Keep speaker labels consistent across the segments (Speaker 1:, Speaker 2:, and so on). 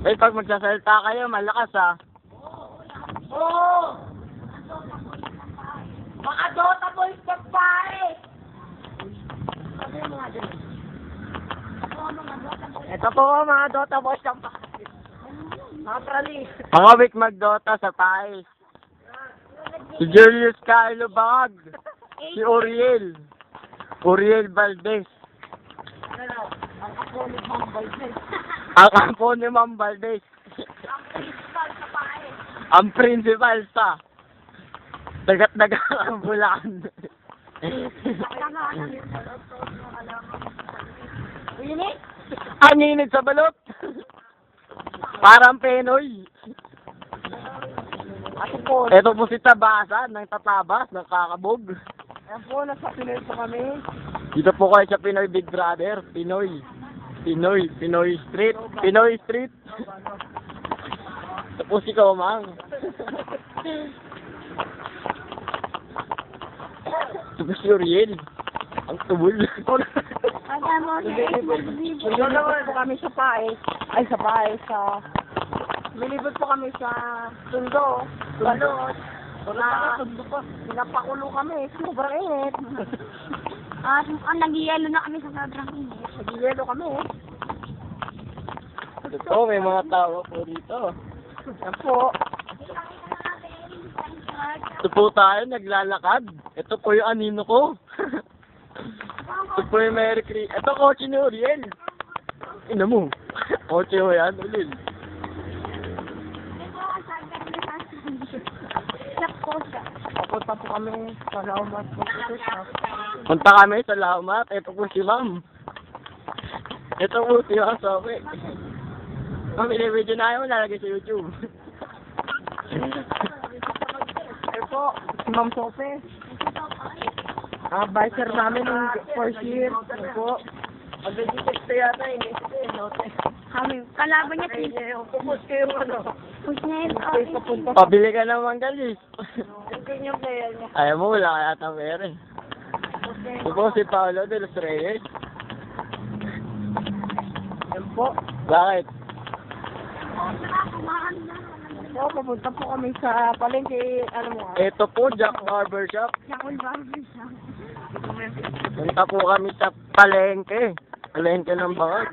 Speaker 1: Eh, pag magsasalita kayo, malakas ah.
Speaker 2: Oo! Mga Dota Boys ka pare!
Speaker 1: Ito po mga Dota boys ng
Speaker 2: Mga trali.
Speaker 1: Mga week magdota sa Pais. Si Julius Carlo Bangag. Si Uriel. Uriel Valdez.
Speaker 2: Ang ako ni Ma'am Valdez.
Speaker 1: Ang apo ni Ma'am Valdez.
Speaker 2: Ang principal sa pare.
Speaker 1: Ang principal sa Dagat-dagat ang bulan.
Speaker 2: Init?
Speaker 1: ang init sa balot. Parang Penoy. Ito po si Tabasa ng Tatabas, ng Kakabog.
Speaker 2: Ayan po, nasa Pinoy po kami.
Speaker 1: Dito po kayo sa Pinoy Big Brother, Pinoy. Pinoy, Pinoy Street, Pinoy Street. Ito po si Komang. Ito po si Uriel. Ang tubol.
Speaker 2: Nandito naman po kami sa Paes. Ay, sa Paes, sa... Milibot po kami sa Tundo. Balot. Na, pinapakulo kami. Sobrang init.
Speaker 3: Ah, uh, nag-yelo na kami sa sobrang init.
Speaker 2: Nagiyelo kami.
Speaker 1: Ito, may mga tao po dito.
Speaker 2: Yan po.
Speaker 1: Ito po tayo, naglalakad. Ito po yung anino ko. Ito po yung Merry Christmas. Ito, kotse ni Uriel. Ina mo. Kotse mo yan, Ulil.
Speaker 3: Nakosa.
Speaker 2: Papunta po kami sa Laumas po.
Speaker 1: Punta kami sa Lamat. Ito po si Ma'am. Ito po si Ma'am Sobe. Ma'am, video na ayaw lalagay sa YouTube.
Speaker 2: Ito po, si Ma'am Sope. Ah, advisor namin ng first year. Yan po. Mag-detect yata eh. Note.
Speaker 3: Kami, kalaban niya,
Speaker 2: Ay, pupus kayo ano.
Speaker 1: Pabili ka
Speaker 2: player niya.
Speaker 1: Ayaw mo, wala kaya tang pera eh. Ito po si Paolo de los Reyes.
Speaker 2: Yan po.
Speaker 1: Bakit?
Speaker 2: So, papunta po kami sa palengke, ano mo ah.
Speaker 1: Ito po, Jack Barber Shop.
Speaker 3: Yakul Barber siya.
Speaker 1: Punta po kami sa palengke. Palengke ng bawat.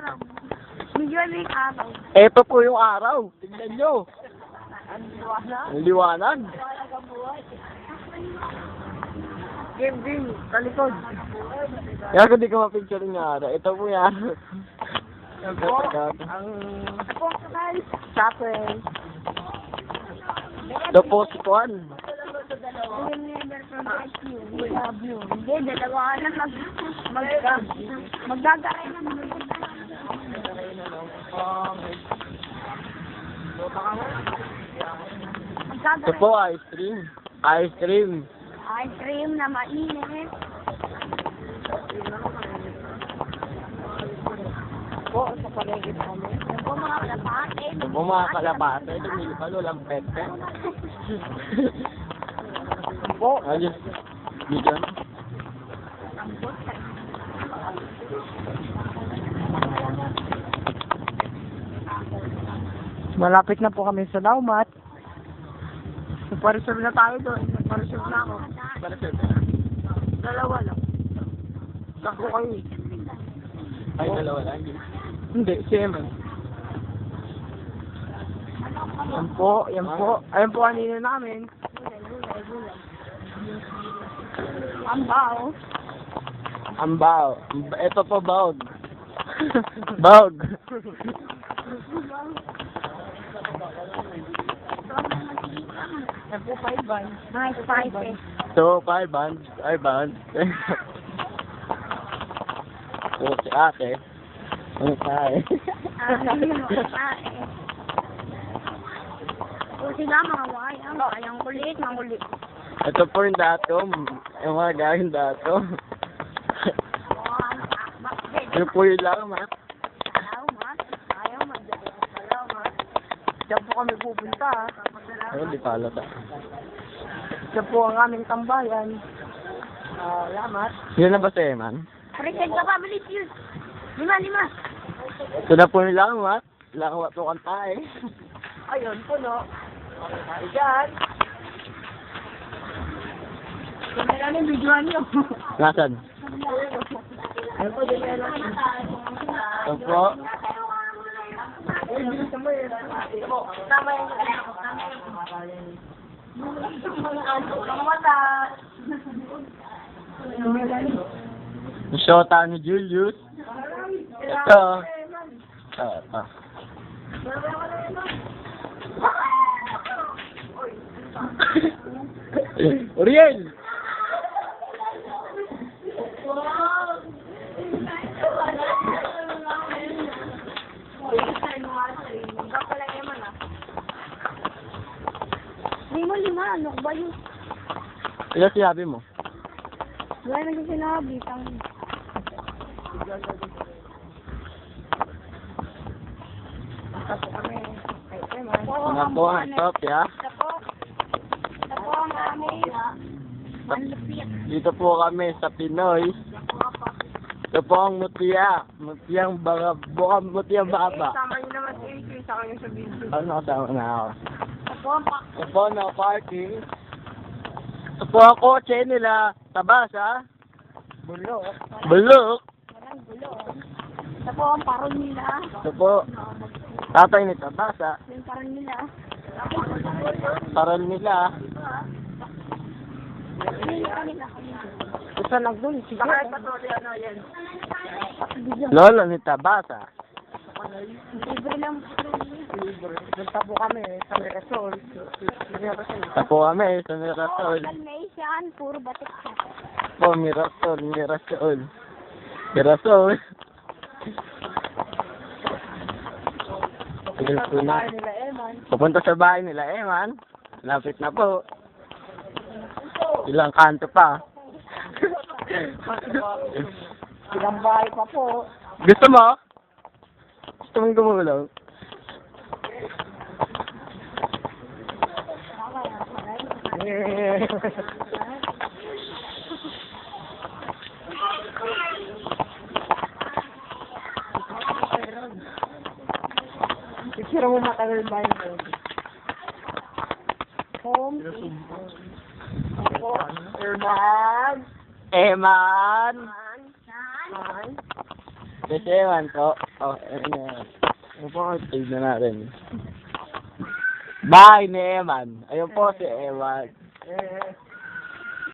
Speaker 3: Medyo may araw.
Speaker 1: Ito po yung araw. Tignan nyo.
Speaker 2: Ano ba na?
Speaker 1: Ang liwanag.
Speaker 2: Game, game, talikod.
Speaker 1: Kaya kung di ka mapicture yung araw, ito po yung araw.
Speaker 2: Po, ang chapel.
Speaker 1: Ito po si Juan.
Speaker 3: Remember from IQ. We love you. Hindi, dalawa na mag... Mag... Magdagaray na
Speaker 1: Ito po, ice cream. Ice cream.
Speaker 3: Ice cream na mainit.
Speaker 2: Po, sa palengke namin.
Speaker 3: Yan po mga kalapate.
Speaker 1: Ito po mga kalapate. Lumilipad, walang pepe.
Speaker 2: Po,
Speaker 1: Ayos. Dito.
Speaker 2: Malapit na po kami sa Laumat. Nagpa-reserve na tayo doon. Nagpa-reserve na ako. Dalawa lang. Sako kayo.
Speaker 1: Ay, dalawa lang. Hindi, si Eman.
Speaker 2: Yan po, yan po. Ayan po kanina namin.
Speaker 3: Ang bao.
Speaker 1: Ang bao. Ito po, baog. baog.
Speaker 2: Yan po, five van.
Speaker 3: Mga spicy.
Speaker 1: So, five bands. Five bands. so, si ate. Ang tayo.
Speaker 3: Ah, hindi mo kapae. O sila mga wayang. Wayang kulit, mga kulit.
Speaker 1: Ito po yung dato. Yung mga gawin dato. Yun po yung lang, ha?
Speaker 3: Ayaw, mat. Ayaw, mat. Ayaw, mat.
Speaker 2: Diyan po kami pupunta.
Speaker 1: Ayun, di pala ta.
Speaker 2: Diyan po ang aming tambayan. Ah, lamat.
Speaker 1: Yun na ba si Eman?
Speaker 3: Present ka pa, bilis yun. Lima, lima.
Speaker 1: Ito na po yung lang, ha? Lang watukan tayo.
Speaker 2: Ayun po, no? Okay tayo dyan. Kung na lang yung videoan nyo.
Speaker 1: Nasaan?
Speaker 2: Ayun po, dyan na lang.
Speaker 1: Ito po.
Speaker 2: Mo yun. Tama yun. Tama yun. Mga mata.
Speaker 1: Yung shota ni Julius. Ito. Ah, ah. Uriel!
Speaker 3: Lima, ano?
Speaker 1: Ito sinabi mo.
Speaker 3: Wala nang sinabi, tang.
Speaker 2: Tapos kami. Ay, ay, man.
Speaker 1: Mga po ang top, ya.
Speaker 3: Ito po. Ito po ang aming manlupit.
Speaker 1: Dito po kami sa Pinoy. Ito po ang mutiya. Mutiyang baga, bukang mutiyang baba.
Speaker 2: Sama nyo naman si AK sa kanya sa video.
Speaker 1: Ano kasama na ako?
Speaker 3: Po
Speaker 1: na parking. Ito po ang kotse nila. Tabasa.
Speaker 2: Bulo.
Speaker 1: Bulok.
Speaker 3: Parang gulo. Ito po ang parol nila.
Speaker 1: Ito po. Tatay ni Tabasa.
Speaker 3: Yung parol nila.
Speaker 1: Paral nila.
Speaker 3: Kanila.
Speaker 2: Gusto nagdun. Sige.
Speaker 1: Lolo ni Tabasa.
Speaker 3: Libre lang.
Speaker 2: Punta po kami sa Mirasol.
Speaker 1: Ito po kami sa Mirasol.
Speaker 3: Dalmatian, puro batik siya.
Speaker 1: Po, Mirasol, Mirasol. Mirasol. Tagal po na. Pupunta sa bahay nila, Eman. Lapit na po. Ilang kanto pa.
Speaker 2: Ilang bahay pa po.
Speaker 1: Gusto mo? Gusto mong gumulong?
Speaker 2: Picture mo matagal ba yun?
Speaker 3: Home.
Speaker 2: Ako. Eman.
Speaker 1: Kasi Eman to. Oh, na yan. Ano po tignan natin? Bahay ni Eman. Ayun po si Eman.
Speaker 2: Eh,